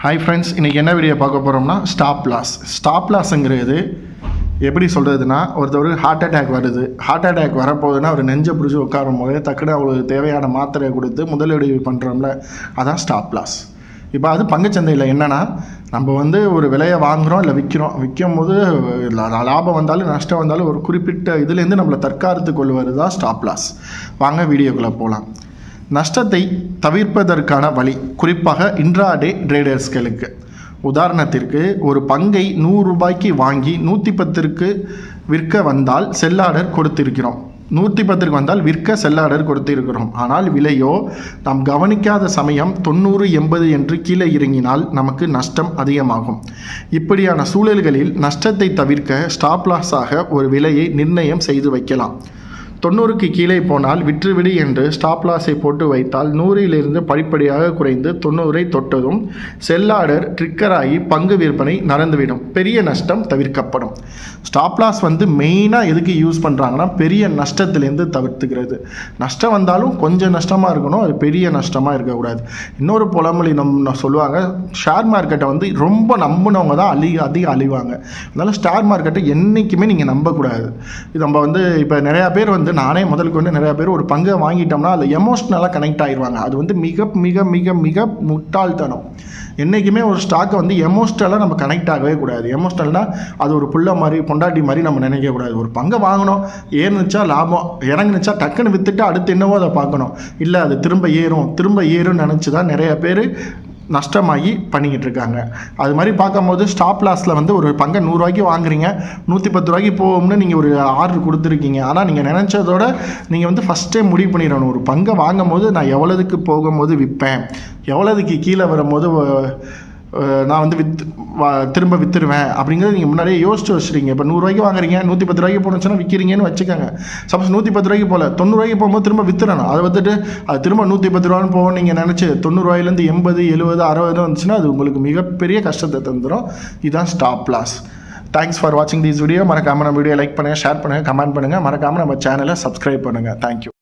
Hi friends இன்றைக்கி என்ன video பார்க்க போகிறோம்னா ஸ்டாப் லாஸ் ஸ்டாப் லாஸ்ங்கிறது எப்படி சொல்கிறதுனா ஒருத்தர் ஹார்ட் அட்டாக் வருது. ஹார்ட் அட்டாக் வரப்போகுதுன்னா அவர் நெஞ்சை பிடிச்சி உட்காரும் போது டக்குனு அவங்களுக்கு தேவையான மாத்திரையை கொடுத்து முதலுதவி பண்ணுறோம்ல அதான் ஸ்டாப் லாஸ் இப்போ அது பங்குச்சந்தையில் என்னென்னா நம்ம வந்து ஒரு விலையை வாங்குகிறோம் இல்லை விற்கிறோம் விற்கும் போது லாபம் வந்தாலும் நஷ்டம் வந்தாலும் ஒரு குறிப்பிட்ட இதுலேருந்து நம்மளை தற்காத்து கொள்வது தான் ஸ்டாப் லாஸ் வாங்க வீடியோக்குள்ளே போகலாம் நஷ்டத்தை தவிர்ப்பதற்கான வழி குறிப்பாக இன்ட்ராடே ட்ரேடர்ஸ்களுக்கு உதாரணத்திற்கு ஒரு பங்கை நூறு ரூபாய்க்கு வாங்கி நூற்றி பத்திற்கு விற்க வந்தால் செல்லாடர் கொடுத்திருக்கிறோம். நூற்றி பத்திற்கு வந்தால் விற்க செல்லாடர் கொடுத்திருக்கிறோம். ஆனால் விலையோ நாம் கவனிக்காத சமயம் தொண்ணூறு எண்பது என்று கீழே இறங்கினால் நமக்கு நஷ்டம் அதிகமாகும். இப்படியான சூழல்களில் நஷ்டத்தை தவிர்க்க ஸ்டாப் லாஸாக ஒரு விலையை நிர்ணயம் செய்து வைக்கலாம். தொண்ணூறுக்கு கீழே போனால் விற்றுவிடு என்று ஸ்டாப் லாஸை போட்டு வைத்தால் நூறிலிருந்து படிப்படியாக குறைந்து தொண்ணூறை தொட்டதும் செல்லாடர் ட்ரிக்கராகி பங்கு விற்பனை நடந்துவிடும். பெரிய நஷ்டம் தவிர்க்கப்படும். ஸ்டாப் லாஸ் வந்து மெயினாக எதுக்கு யூஸ் பண்ணுறாங்கன்னா பெரிய நஷ்டத்திலேருந்து தவிர்த்துக்கிறது நஷ்டம் வந்தாலும் கொஞ்சம் நஷ்டமாக இருக்கணும் அது பெரிய நஷ்டமாக இருக்கக்கூடாது. இன்னொரு புலமொழி நம் சொல்லுவாங்க ஷேர் மார்க்கெட்டை வந்து ரொம்ப நம்பினவங்க தான் அழி அதிகம் அழிவாங்க. அதனால் ஸ்டார் மார்க்கெட்டை என்றைக்குமே நீங்கள் நம்பக்கூடாது. இது நம்ம வந்து இப்போ நிறையா பேர் வந்து நானே முதல் கொண்டு நிறையா பேர் ஒரு பங்கை வாங்கிட்டோம்னா அதில் எமோஷ்னலாக கனெக்ட் ஆகிடுவாங்க அது வந்து மிக மிக மிக மிக முட்டாள்தனம். என்றைக்குமே ஒரு ஸ்டாக்கை வந்து எமோஷ்னலாக நம்ம கனெக்ட் ஆகவே கூடாது. எமோஷ்னல்னால் அது ஒரு புள்ள மாதிரி பொண்டாட்டி மாதிரி நம்ம நினைக்கக்கூடாது ஒரு பங்கை வாங்கணும் ஏறுனுச்சா லாபம் இறங்குனுச்சா டக்குன்னு விற்றுட்டு அடுத்து என்னவோ அதை பார்க்கணும். இல்லை அது திரும்ப ஏறும் திரும்ப ஏறும்னு நினச்சி தான் நிறைய பேர் நஷ்டமாகி பண்ணிக்கிட்டு இருக்காங்க அது மாதிரி பார்க்கும்போது ஸ்டாப் லாஸில் வந்து ஒரு பங்கை நூறுரூவாய்க்கு வாங்குறீங்க. நூற்றி பத்து ரூபாய்க்கு போகும்னு நீங்கள் ஒரு ஆர்டர் கொடுத்துருக்கீங்க. ஆனால் நீங்கள் நினச்சதோட நீங்கள் வந்து ஃபஸ்ட்டே முடிவு பண்ணிடணும். ஒரு பங்கை வாங்கும் போது நான் எவ்வளோதுக்கு போகும்போது விற்பேன்? எவ்வளோதுக்கு கீழே வரும்போது நான் வந்து வித் வா- திரும்ப விற்றுருவேன் அப்படிங்கிறது நீங்கள் முன்னாடியே யோசிச்சு வச்சுருங்க இப்போ நூறுரூவாய்க்கு வாங்குறீங்க நூற்றி பத்து ரூபாய்க்கு போனச்சுன்னா விற்கிறீங்கன்னு வச்சுக்கோங்க. சப்போஸ் நூற்றி பத்து ரூபாய்க்கு போகல தொண்ணூறுவாய்க்கு போகும்போது திரும்ப வித்துறணும். அதை வந்துட்டு அது திரும்ப நூற்றி பத்து ரூபான்னு போகும் நீங்கள் நினச்சி தொண்ணூறுவாயிலேருந்து எண்பது எழுபது அறுபது வந்துச்சுன்னா அது உங்களுக்கு மிகப்பெரிய கஷ்டத்தை தந்துடும் இதுதான் ஸ்டாப் லாஸ் தேங்க்ஸ் ஃபார் வாட்சிங் திஸ் வீடியோ மறக்காமல் நம்ம வீடியோ லைக் பண்ணுங்கள் ஷேர் பண்ணுங்கள் கமெண்ட் பண்ணுங்கள் மறக்காமல் நம்ம சேனலை சப்ஸ்கிரைப் பண்ணுங்கள் தேங்க்யூ